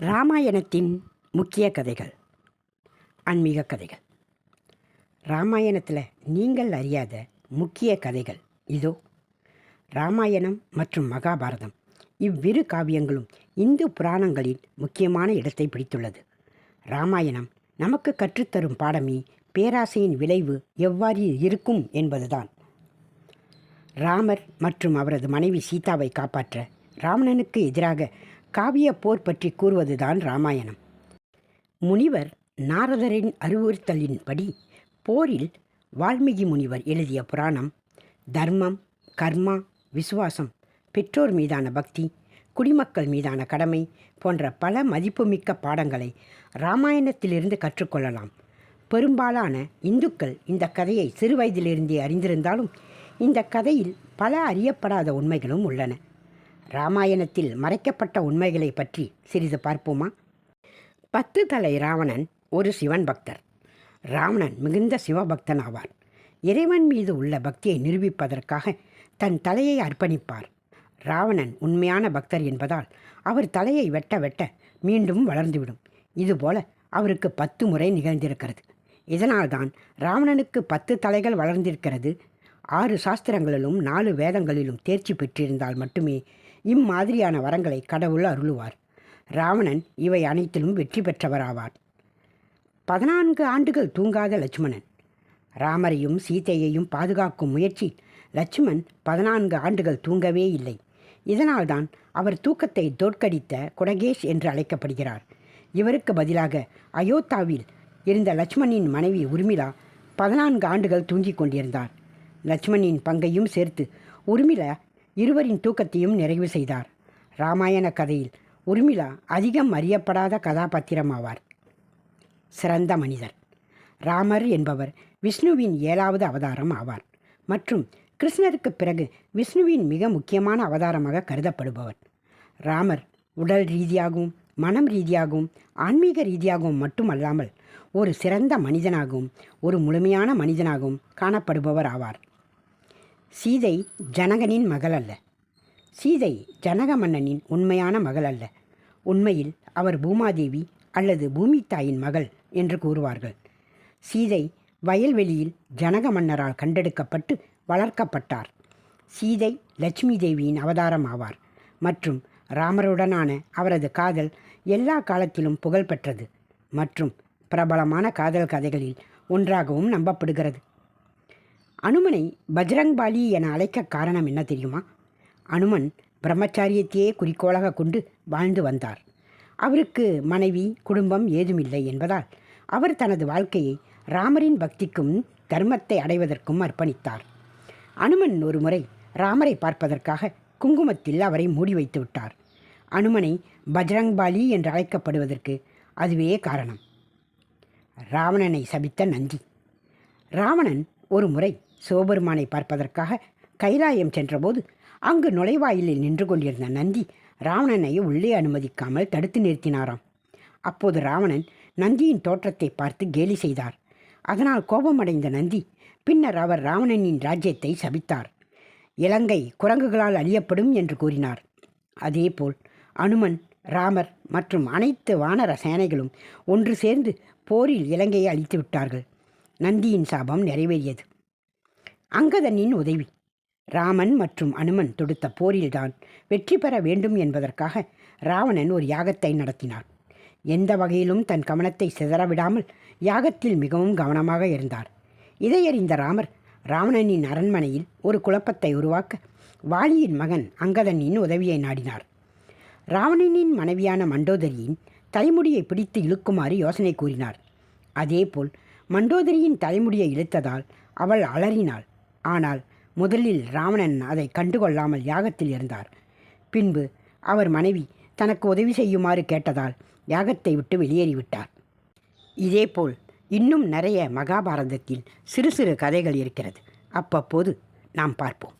ராமாயணத்தின் முக்கிய கதைகள். ஆன்மீக கதைகள். ராமாயணத்தில் நீங்கள் அறியாத முக்கிய கதைகள் இதோ. ராமாயணம் மற்றும் மகாபாரதம் இவ்விரு காவியங்களும் இந்து புராணங்களில் முக்கியமான இடத்தை பிடித்துள்ளது. ராமாயணம் நமக்கு கற்றுத்தரும் பாடமே பேராசையின் விளைவு எவ்வாறு இருக்கும் என்பதுதான். ராமர் மற்றும் அவரது மனைவி சீதாவை காப்பாற்ற ராவணனுக்கு எதிராக காவிய போர் பற்றி கூறுவதுதான் ராமாயணம். முனிவர் நாரதரின் அறிவுறுத்தலின்படி போரில் வால்மீகி முனிவர் எழுதிய புராணம் தர்மம் கர்மா விசுவாசம் பெற்றோர் மீதான பக்தி குடிமக்கள் மீதான கடமை போன்ற பல மதிப்புமிக்க பாடங்களை ராமாயணத்திலிருந்து கற்றுக்கொள்ளலாம். பெரும்பாலான இந்துக்கள் இந்த கதையை சிறுவயதிலிருந்தே அறிந்திருந்தாலும் இந்த கதையில் பல அறியப்படாத உண்மைகளும் உள்ளன. ராமாயணத்தில் மறைக்கப்பட்ட உண்மைகளை பற்றி சிறிது பார்ப்போமா? பத்து தலை ராவணன் ஒரு சிவன் பக்தர். ராவணன் மிகுந்த சிவபக்தன் ஆவார் இறைவன் மீது உள்ள பக்தியை நிரூபிப்பதற்காக தன் தலையை அர்ப்பணிப்பார். ராவணன் உண்மையான பக்தர் என்பதால் அவர் தலையை வெட்ட வெட்ட மீண்டும் வளர்ந்துவிடும். இதுபோல அவருக்கு பத்து முறை நிகழ்ந்திருக்கிறது. இதனால்தான் ராவணனுக்கு பத்து தலைகள் வளர்ந்திருக்கிறது. ஆறு சாஸ்திரங்களிலும் நாலு வேதங்களிலும் தேர்ச்சி பெற்றிருந்தால் மட்டுமே இம்மாதிரியான வரங்களை கடவுள் அருளுவார். ராவணன் இவை அனைத்திலும் வெற்றி பெற்றவராவார் பதினான்கு ஆண்டுகள் தூங்காத லட்சுமணன். ராமரையும் சீதையையும் பாதுகாக்கும் முயற்சி லட்சுமண் பதினான்கு ஆண்டுகள் தூங்கவே இல்லை. இதனால்தான் அவர் தூக்கத்தை தோற்கடித்த குடகேஷ் என்று அழைக்கப்படுகிறார். இவருக்கு பதிலாக அயோத்தாவில் இருந்த லட்சுமணின் மனைவி உர்மிளா பதினான்கு ஆண்டுகள் தூங்கிக் கொண்டிருந்தார். லட்சுமணின் பங்கையும் சேர்த்து உர்மிளா இருவரின் தூக்கத்தையும் நிறைவு செய்தார். ராமாயண கதையில் உர்மிளா அதிகம் அறியப்படாத கதாபாத்திரம் ஆவார். சிறந்த மனிதர். ராமர் என்பவர் விஷ்ணுவின் ஏழாவது அவதாரம் ஆவார். மற்றும் கிருஷ்ணருக்கு பிறகு விஷ்ணுவின் மிக முக்கியமான அவதாரமாக கருதப்படுபவர். ராமர் உடல் ரீதியாகவும் மனம் ரீதியாகவும் ஆன்மீக ரீதியாகவும் மட்டுமல்லாமல் ஒரு சிறந்த மனிதனாகவும் ஒரு முழுமையான மனிதனாகவும் காணப்படுபவர் ஆவார். சீதை ஜனகனின் மகள் அல்ல சீதை ஜனக மன்னனின் உண்மையான மகள் அல்ல உண்மையில் அவர் பூமாதேவி அல்லது பூமி தாயின் மகள் என்று கூறுவார்கள். சீதை வயல்வெளியில் ஜனக மன்னரால் கண்டெடுக்கப்பட்டு வளர்க்கப்பட்டார். சீதை லட்சுமி தேவியின் அவதாரம் ஆவார் மற்றும் ராமருடனான அவரது காதல் எல்லா காலத்திலும் புகழ் பெற்றது மற்றும் பிரபலமான காதல் கதைகளில் ஒன்றாகவும் நம்பப்படுகிறது. அனுமனை பஜ்ரங்பாலி என அழைக்க காரணம் என்ன தெரியுமா? அனுமன் பிரம்மச்சாரியத்தையே குறிக்கோளாக கொண்டு வாழ்ந்து வந்தார். அவருக்கு மனைவி குடும்பம் ஏதுமில்லை என்பதால் அவர் தனது வாழ்க்கையை ராமரின் பக்திக்கும் தர்மத்தை அடைவதற்கும் அர்ப்பணித்தார். அனுமன் ஒரு முறை ராமரை பார்ப்பதற்காக குங்குமத்தில் அவரை மூடி வைத்து விட்டார். அனுமனை பஜ்ரங்பாலி என்று அழைக்கப்படுவதற்கு அதுவே காரணம். ராவணனை சபித்த நந்தி. ராவணன் ஒரு முறை சிவபெருமானை பார்ப்பதற்காக கைலாயம் சென்றபோது அங்கு நுழைவாயிலில் நின்று கொண்டிருந்த நந்தி ராவணனை உள்ளே அனுமதிக்காமல் தடுத்து நிறுத்தினாராம். அப்போது ராவணன் நந்தியின் தோற்றத்தை பார்த்து கேலி செய்தார். அதனால் கோபமடைந்த நந்தி பின்னர் அவர் ராவணனின் ராஜ்யத்தை சபித்தார். இலங்கை குரங்குகளால் அழியப்படும் என்று கூறினார். அதேபோல் அனுமன் ராமர் மற்றும் அனைத்து வானர சேனைகளும் ஒன்று சேர்ந்து போரில் இலங்கையை அழித்து விட்டார்கள். நந்தியின் சாபம் நிறைவேறியது. அங்கதனின் உதவி. ராமன் மற்றும் அனுமன் தொடுத்த போரில்தான் வெற்றி பெற வேண்டும் என்பதற்காக ராவணன் ஒரு யாகத்தை நடத்தினார் எந்த வகையிலும் தன் கவனத்தை சிதறவிடாமல் யாகத்தில் மிகவும் கவனமாக இருந்தார். இதையறிந்த ராமர் ராவணனின் அரண்மனையில் ஒரு குழப்பத்தை உருவாக்க வாலியின் மகன் அங்கதனின் உதவியை நாடினார். ராவணனின் மனைவியான மண்டோதரியின் தலைமுடியை பிடித்து இழுக்குமாறு யோசனை கூறினார். அதேபோல் மண்டோதரியின் தலைமுடியை இழுத்ததால் அவள் அலறினாள். ஆனால் முதலில் ராவணன் அதை கண்டுகொள்ளாமல் யாகத்தில் இருந்தார். பின்பு அவர் மனைவி தனக்கு உதவி செய்யுமாறு கேட்டதால் யாகத்தை விட்டு வெளியேறிவிட்டார். இதேபோல் இன்னும் நிறைய மகாபாரதத்தில் சிறு சிறு கதைகள் இருக்கிறது. அப்பப்போது நாம் பார்ப்போம்.